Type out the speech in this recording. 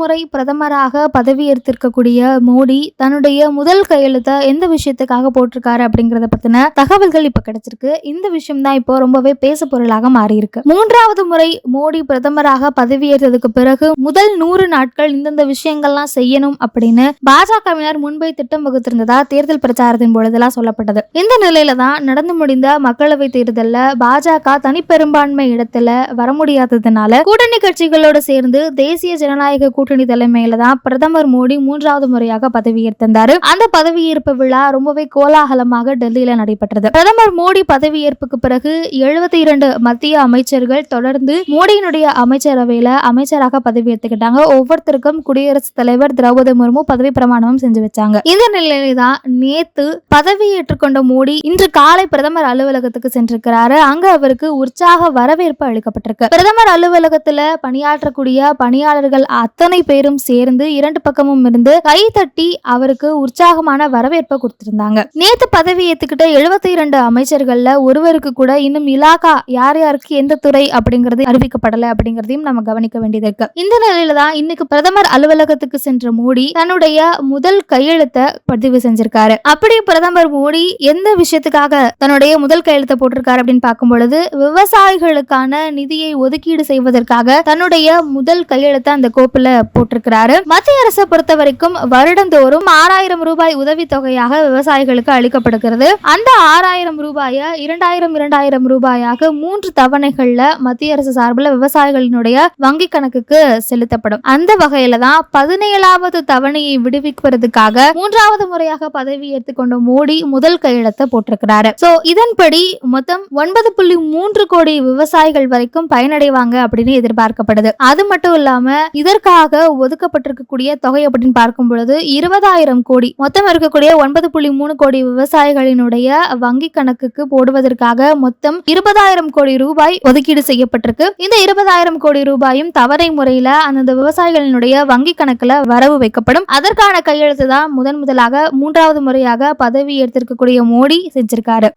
முறை பிரதமராக பதவியேற்றிருக்கக்கூடிய மோடி தன்னுடைய முதல் கையெழுத்தை எந்த விஷயத்துக்காக போட்டிருக்காரு அப்படிங்கறத பத்தின தகவல்கள் இப்ப கிடைச்சிருக்கு. இந்த விஷயம் தான் இப்போ ரொம்பவே பேசு பொருளாக மாறி இருக்கு மூன்றாவது முறை மோடி பிரதமராக பதவியேற்றதுக்கு பிறகு முதல் நூறு நாட்கள் இந்தந்த விஷயங்கள்லாம் செய்யணும் அப்படின்னு பாஜகவினர் முன்பை திட்டம் வகுத்திருந்ததா தேர்தல் பிரச்சாரத்தின் பொழுதெல்லாம் சொல்லப்பட்டது. இந்த நிலையில தான் நடந்து முடிந்த மக்களவை தேர்தலில் பாஜக தனிப்பெரும்பான்மை இடத்துல வர முடியாததுனால கூட்டணி கட்சிகளோடு சேர்ந்து தேசிய ஜனநாயக கூட்டணி தலைமையில தான் பிரதமர் மோடி மூன்றாவது முறையாக பதவியேற்றிருந்தாரு அந்த பதவியேற்பு விழா ரொம்பவே கோலாகலமாக டெல்லியில நடைபெற்றது. பிரதமர் மோடி பதவியேற்புக்கு பிறகு எழுபத்தி இரண்டு மத்திய அமைச்சர்கள் தொடர்ந்து மோடியினுடைய அமைச்சரவையில அமைச்சராக பதவியேற்றுக்கிட்டாங்க. ஒவ்வொருத்தருக்கும் குடியரசுத் தலைவர் திரௌபதி முர்மு பதவி பிரமாணமும் செஞ்சு வச்சாங்க. இந்த நிலையில தான் நேத்து பதவியேற்றுக் கொண்ட மோடி இன்று காலை பிரதமர் அலுவலகத்துக்கு சென்றிருக்கிறாரு. அங்க அவருக்கு உற்சாக வரவேற்பு அளிக்கப்பட்டிருக்கு. பிரதமர் அலுவலகத்துல பணியாற்றக்கூடிய பணியாளர்கள் அத்தனை பேரும் சேர்ந்து இரண்டு பக்கமும் இருந்து கை தட்டி அவருக்கு உற்சாகமான வரவேற்பை கொடுத்திருந்தாங்க. நேத்து பதவி ஏத்துக்கிட்ட எழுபத்தி இரண்டு அமைச்சர்கள்ல ஒருவருக்கு கூட இன்னும் இலாகா யார் யாருக்கு எந்த துறை அப்படிங்கறது அறிவிக்கப்படல அப்படிங்கறதையும் நம்ம கவனிக்க வேண்டியது இருக்கு. இந்த நிலையில தான் இன்னைக்கு பிரதமர் அலுவலகத்துக்கு சென்ற மோடி தன்னுடைய முதல் கையெழுத்தை பதிவு செஞ்சிருக்காரு. அப்படி பிரதமர் மோடி எந்த விஷயத்துக்காக தன்னுடைய முதல் கையெழுத்தை போட்டிருக்காரு அப்படின்னு பார்க்கும் பொழுது விவசாயிகளுக்கான நிதியை ஒதுக்கீடு செய்வதற்காக தன்னுடைய முதல் கையெழுத்தை அந்த கோப்புல போட்டிருக்கிறாரு. மத்திய அரசை பொறுத்த வரைக்கும் வருடந்தோறும் ஆறாயிரம் ரூபாய் உதவித்தொகையாக விவசாயிகளுக்கு அளிக்கப்படுகிறது. அந்த ஆறாயிரம் ரூபாயை இரண்டாயிரம் இரண்டாயிரம் ரூபாயாக மூன்று தவணைகள்ல மத்திய அரசு சார்பில் விவசாயிகளினுடைய வங்கி கணக்குக்கு செலுத்தப்படும். அந்த வகையில தான் பதினேழாவது தவணையை விடுவிக்கிறதுக்காக மூன்றாவது முறையாக பதவி ஏற்றுக்கொண்ட மோடி முதல் கையெழுத்தை போட்டிருக்கிறாரு. சோ இதன்படி மொத்தம் ஒன்பது புள்ளி மூன்று கோடி விவசாயிகள் வரைக்கும் பயனடைவாங்க அப்படின்னு எதிர்பார்க்கப்படுது. அது மட்டும் இல்லாம இதற்காக ஒதுக்கப்பட்டிருக்கக்கூடிய தொகை அப்படின்னு பார்க்கும் பொழுது இருபதாயிரம் கோடி. மொத்தம் இருக்கக்கூடிய ஒன்பது புள்ளி மூணு கோடி விவசாயிகளினுடைய வங்கி கணக்குக்கு போடுவதற்காக மொத்தம் இருபதாயிரம் கோடி ரூபாய் ஒதுக்கீடு செய்யப்பட்டிருக்கு. இந்த இருபதாயிரம் கோடி ரூபாயும் தவறை முறையில அந்த விவசாயிகளினுடைய வங்கி கணக்குல வரவு வைக்கப்படும். அதற்கான கையெழுத்து தான் முதன் முதலாக மூன்றாவது முறையாக பதவி ஏற்றிருக்கக்கூடிய மோடி செஞ்சிருக்காரு.